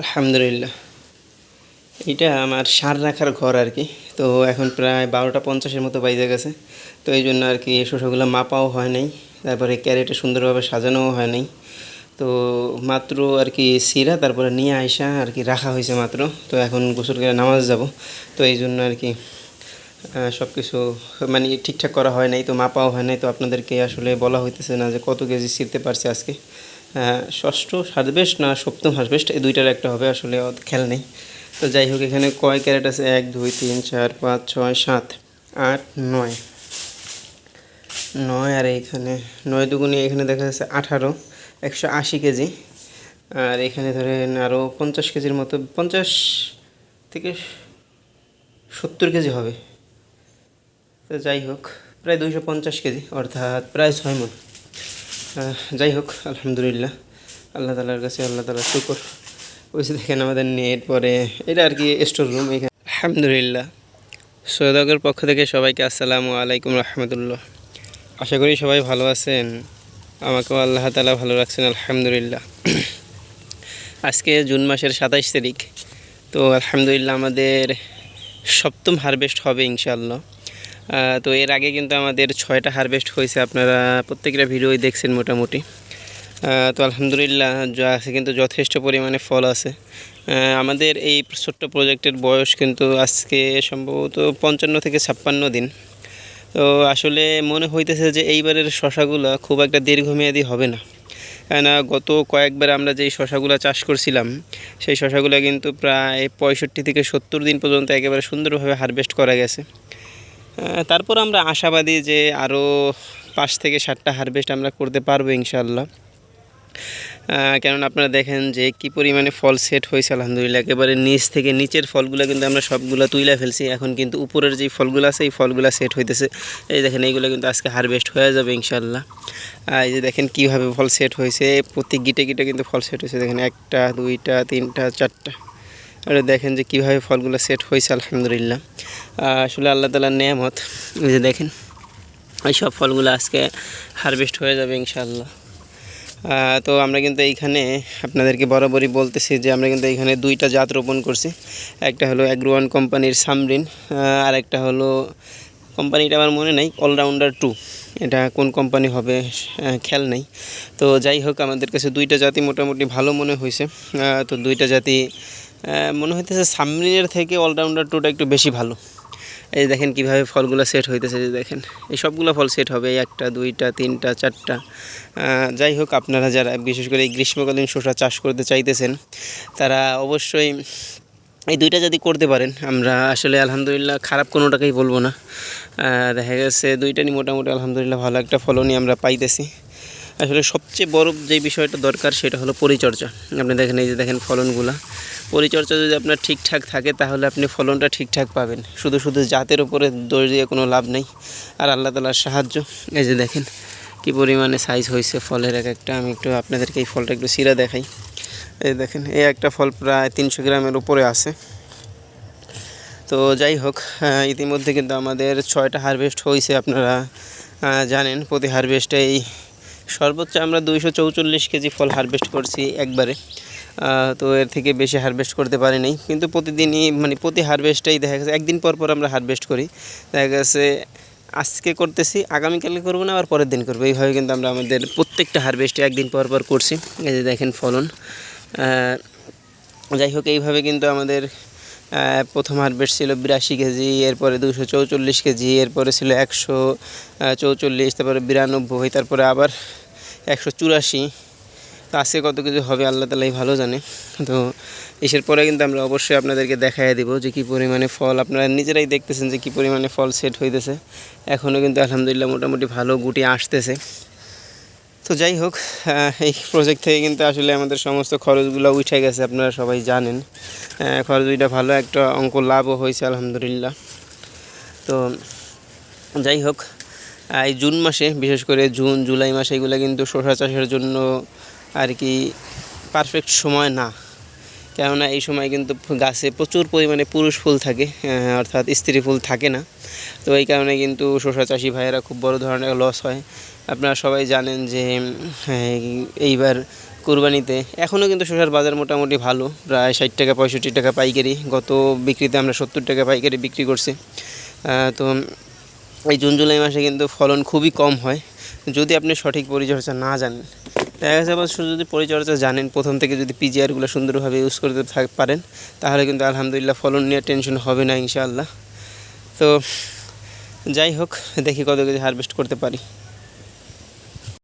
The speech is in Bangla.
আলহামদুলিল্লাহ। এটা আমার সার রাখার ঘর আর কি। তো এখন প্রায় বারোটা পঞ্চাশের মতো বাইজে গেছে। তো এই জন্য আর কি এই শসাগুলো মাপাও হয় নাই। তারপরে ক্যারেটে সুন্দরভাবে সাজানোও হয় নাই। তো মাত্র আর কি সিরা, তারপরে নিয়ে আইসা আর কি রাখা হয়েছে মাত্র। তো এখন গোসল করে নামাজ যাব। তো এই জন্য আর কি সব কিছু মানে ঠিকঠাক করা হয় নাই, তো মাপাও হয় নাই। তো আপনাদেরকে আসলে বলা হইতেছে না যে কত কেজি ছিঁড়তে পারছে আজকে। ষষ্ঠ হারভেস্ট না সপ্তম হারভেস্ট এই দুইটার একটা হবে, আসলে খেয়াল নেই। তো যাই হোক, এখানে কয় ক্যারেট আছে? এক, দুই, তিন, চার, পাঁচ, ছয়, সাত, আট, নয়। নয় আর এখানে, নয় দুগুনি এখানে দেখা যাচ্ছে আঠারো, একশো আশি কেজি। আর এখানে ধরেন আরও পঞ্চাশ কেজির মতো, পঞ্চাশ থেকে সত্তর কেজি হবে। তো যাই হোক, প্রায় দুইশো পঞ্চাশ কেজি, অর্থাৎ প্রায় ছয় মন। যাই হোক আলহামদুলিল্লাহ। আল্লাহ তালার কাছে আল্লাহ তালার শুকর। ওই দেখেন আমাদের নেট পরে এটা আর কি স্টোর রুম এখানে। আলহামদুলিল্লাহ। সৈয়দগের পক্ষ থেকে সবাইকে আসসালামু আলাইকুম রহমতুল্লাহ। আশা করি সবাই ভালো আছেন। আমাকেও আল্লাহ তালা ভালো রাখছেন আলহামদুলিল্লাহ। আজকে জুন মাসের সাতাইশ তারিখ। তো আলহামদুলিল্লাহ আমাদের সপ্তম হারভেস্ট হবে ইনশাআল্লাহ। আহ, তো এর আগে কিন্তু আমাদের ছয়টা হারভেস্ট হয়েছে, আপনারা প্রত্যেকটা ভিডিওই দেখছেন মোটামুটি। তো আলহামদুলিল্লাহ আছে কিন্তু যথেষ্ট পরিমাণে ফল আছে। আমাদের এই ছোট্ট প্রজেক্টের বয়স কিন্তু আজকে সম্ভবত পঞ্চান্ন থেকে ছাপ্পান্ন দিন। তো আসলে মনে হইতেছে যে এইবারের শশাগুলো খুব একটা দীর্ঘমেয়াদী হবে না। কেননা গত কয়েকবার আমরা যেই শশাগুলো চাষ করছিলাম, সেই শশাগুলো কিন্তু প্রায় পঁয়ষট্টি থেকে সত্তর দিন পর্যন্ত একেবারে সুন্দরভাবে হারভেস্ট করা গেছে। তারপর আমরা আশাবাদী যে আরও পাঁচ থেকে সাতটা হারভেস্ট আমরা করতে পারব ইনশাল্লাহ কেননা আপনারা দেখেন যে কি পরিমাণে ফল সেট হয়েছে, আলহামদুলিল্লাহ। একেবারে নিচ থেকে নিচের ফলগুলো কিন্তু আমরা সবগুলো তুইলা ফেলছি। এখন কিন্তু উপরের যে ফলগুলো আছে, এই ফলগুলো সেট হইতেছে। এই দেখেন, এইগুলো কিন্তু আজকে হারভেস্ট হয়ে যাবে ইনশাল্লাহ এই যে দেখেন কীভাবে ফল সেট হয়েছে প্রতি গিটে গিটে কিন্তু ফল সেট হয়েছে। দেখেন একটা, দুইটা, তিনটা, চারটা। আর দেখেন যে কীভাবে ফলগুলো সেট হয়েছে, আলহামদুলিল্লাহ। আসলে আল্লাহ তালার নেয়ামত। যে দেখেন, এই সব ফলগুলো আজকে হারভেস্ট হয়ে যাবে ইনশাল্লাহ তো আমরা কিন্তু এইখানে আপনাদেরকে বরাবরই বলতেছি যে আমরা কিন্তু এইখানে দুইটা জাত রোপণ করছি। একটা হলো অ্যাগ্রোয়ান কোম্পানির সামরিন আর একটা হলো কোম্পানিটা আমার মনে নাই অলরাউন্ডার টু এটা কোন কোম্পানি হবে খেয়াল নেই। তো যাই হোক, আমাদের কাছে দুইটা জাতি মোটামুটি ভালো মনে হয়েছে। তো দুইটা জাতি মনে হইতেছে সামরিনের থেকে অলরাউন্ডার টুটা একটু বেশি ভালো। এই যে দেখেন কীভাবে ফলগুলো সেট হইতেছে যে দেখেন, এই সবগুলো ফল সেট হবে একটা, দুইটা, তিনটা, চারটা। যাই হোক, আপনারা যারা বিশেষ করে এই গ্রীষ্মকালীন শসা চাষ করতে চাইতেছেন, তারা অবশ্যই এই দুইটা যদি করতে পারেন, আমরা আসলে আলহামদুলিল্লাহ খারাপ কোনোটাকেই বলব না। দেখা গেছে দুইটারই মোটামুটি আলহামদুলিল্লাহ ভালো একটা ফলনই আমরা পাইতেছি। আসলে সবচেয়ে বড় যে বিষয়টা দরকার, সেটা হলো পরিচর্যা। আপনি দেখেন, এই যে দেখেন ফলনগুলা। পরিচর্যা যদি আপনার ঠিকঠাক থাকে, তাহলে আপনি ফলনটা ঠিকঠাক পাবেন। শুধু শুধু জাতের উপরে দোষ দিয়ে কোনো লাভ নেই। আর আল্লাহ তালার সাহায্য। এই যে দেখেন কি পরিমাণে সাইজ হয়েছে ফলের এক একটা। আমি একটু আপনাদেরকে এই ফলটা একটু সিরা দেখাই। এই দেখেন, এই একটা ফল প্রায় তিনশো গ্রামের উপরে আছে। তো যাই হোক ইতিমধ্যে কিন্তু আমাদের ছয়টা হারভেস্ট হয়েছে আপনারা জানেন। প্রতি হারভেস্টেই সর্বোচ্চ আমরা দুইশো চৌচল্লিশ কেজি ফল হারভেস্ট করছি একবারে। তো এর থেকে বেশি হারভেস্ট করতে পারি নাই কিন্তু প্রতিদিনই মানে প্রতি হারভেস্টেই দেখা গেছে, একদিন পর পর আমরা হারভেস্ট করি। দেখা গেছে আজকে করতেছি আগামীকালে করব না, আবার পরের দিন করব। এইভাবে কিন্তু আমরা আমাদের প্রত্যেকটা হারভেস্টে একদিন পর পর করছি। এই যে দেখেন ফলন। যাই হোক, এইভাবে কিন্তু আমাদের প্রথম হারভেস্ট ছিল বিরাশি কেজি, এরপরে দুশো চৌচল্লিশ কেজি, এরপরে ছিল একশো চৌচল্লিশ, তারপরে বিরানব্বই, তারপরে আবার একশো চুরাশি। আজকে কত কিছু হবে, আল্লাহ তালাই ভালো জানে। তো এসের পরে কিন্তু আমরা অবশ্যই আপনাদেরকে দেখাই দেবো যে কী পরিমাণে ফল। আপনারা নিজেরাই দেখতেছেন যে কী পরিমাণে ফল সেট হইতেছে। এখনও কিন্তু আলহামদুলিল্লাহ মোটামুটি ভালো গুটি আসতেছে। তো যাই হোক এই প্রজেক্ট থেকে কিন্তু আসলে আমাদের সমস্ত খরচগুলো উঠে গেছে, আপনারা সবাই জানেন। খরচ দুইটা ভালো, একটা অঙ্ক লাভও হয়েছে, আলহামদুলিল্লাহ। তো যাই হোক এই জুন মাসে, বিশেষ করে জুন, জুলাই মাসে এগুলো কিন্তু শসা চাষের জন্য আর কি পারফেক্ট সময় না। কেননা এই সময় কিন্তু গাছে প্রচুর পরিমাণে পুরুষ ফুল থাকে অর্থাৎ স্ত্রী ফুল থাকে না। তো এই কারণে কিন্তু শসা চাষি ভাইয়েরা খুব বড় ধরনের লস হয়। আপনারা সবাই জানেন যে এইবার কুরবানিতে এখনও কিন্তু শসার বাজার মোটামুটি ভালো, প্রায় ষাট টাকা, পঁয়ষট্টি টাকা পাইকারি। গত বিক্রিতে আমরা সত্তর টাকা পাইকারি বিক্রি করছি। তো এই জুন, জুলাই মাসে কিন্তু ফলন খুবই কম হয়। যদি আপনি সঠিক পরিচর্যা না জানেন দেখা গেছে অবশ্য যদি পরিচর্যা জানেন, প্রথম থেকে যদি পিজিআরগুলো সুন্দরভাবে ইউজ করতে পারেন, তাহলে কিন্তু আলহামদুলিল্লাহ ফলন নিয়ে টেনশন হবে না ইনশাআল্লাহ। তো, যাই হোক, দেখি কত কেজি হারভেস্ট করতে পারি।